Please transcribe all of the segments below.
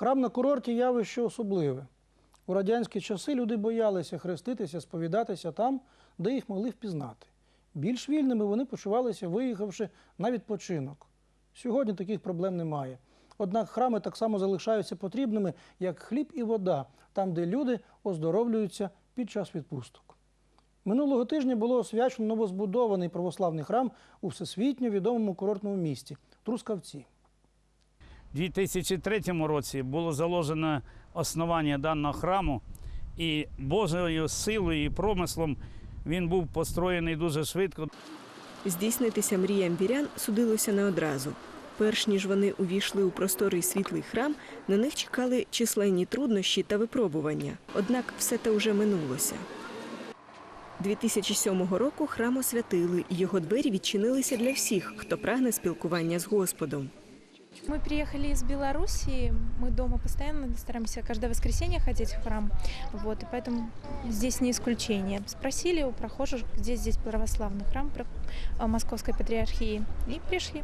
Храм на курорті явище особливе. У радянські часи люди боялися хреститися, сповідатися там, де їх могли впізнати. Більш вільними вони почувалися, виїхавши на відпочинок. Сьогодні таких проблем немає. Однак храми так само залишаються потрібними, як хліб і вода, там, де люди оздоровлюються під час відпусток. Минулого тижня було освячено новозбудований православний храм у всесвітньо відомому курортному місті Трускавці. У 2003 році було заложено основання даного храму, і Божою силою і промислом він був построєний дуже швидко. Здійснитися мріям вірян судилося не одразу. Перш ніж вони увійшли у просторий світлий храм, на них чекали численні труднощі та випробування. Однак все те вже минулося. 2007 року храм освятили, і його двері відчинилися для всіх, хто прагне спілкування з Господом. Мы приехали из Белоруссии, мы дома постоянно стараемся каждое воскресенье ходить в храм, вот, и поэтому здесь не исключение. Спросили у прохожих, где здесь православный храм про- э, Московской Патриархии, и пришли.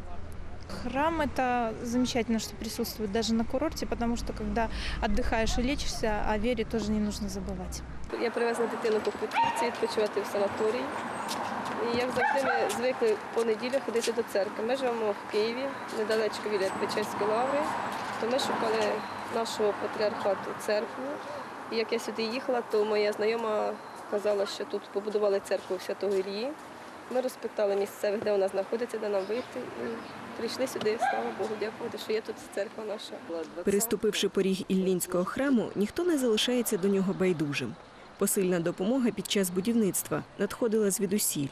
Храм – это замечательно, что присутствует даже на курорте, потому что когда отдыхаешь и лечишься, о вере тоже не нужно забывать. Я привезла дитину по путівці відпочивати в санаторій. Завжди ми звикли по неділю ходити до церкви. Ми живемо в Києві, недалечко від Печерської лаври, то ми шукали нашого патріархату церкву. І як я сюди їхала, то моя знайома казала, що тут побудували церкву Святого Ілії. Ми розпитали місцевих, де вона знаходиться, де нам вийти. І прийшли сюди, слава Богу, дякувати, що є тут церква наша. Переступивши поріг Іллінського храму, ніхто не залишається до нього байдужим. Посильна допомога під час будівництва надходила звідусіль.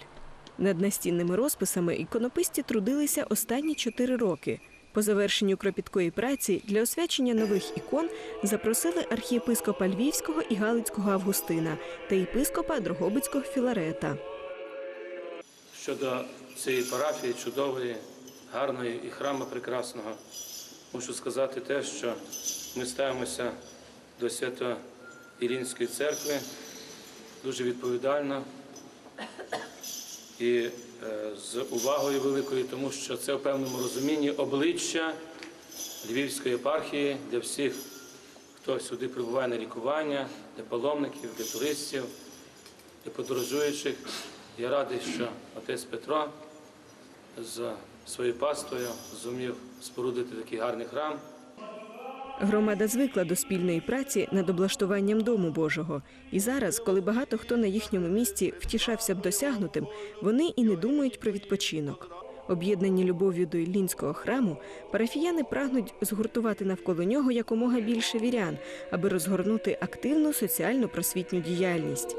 Над настінними розписами іконописці трудилися останні чотири роки. По завершенню кропіткої праці для освячення нових ікон запросили архієпископа Львівського і Галицького Августина та єпископа Дрогобицького Філарета. щодо цієї парафії чудової, гарної і храму прекрасного. Мушу сказати те, що ми ставимося до Свято-Ірінської церкви дуже відповідально і е, з увагою великою, тому що це в певному розумінні обличчя Львівської єпархії для всіх, хто сюди прибуває на лікування, для паломників, для туристів і подорожуючих. Я радий, що отець Петро з своєю паствою зумів спорудити такий гарний храм. Громада звикла до спільної праці над облаштуванням дому Божого. І зараз, коли багато хто на їхньому місці втішався б досягнутим, вони і не думають про відпочинок. Об'єднані любов'ю до Іллінського храму, парафіяни прагнуть згуртувати навколо нього якомога більше вірян, аби розгорнути активну соціально просвітню діяльність.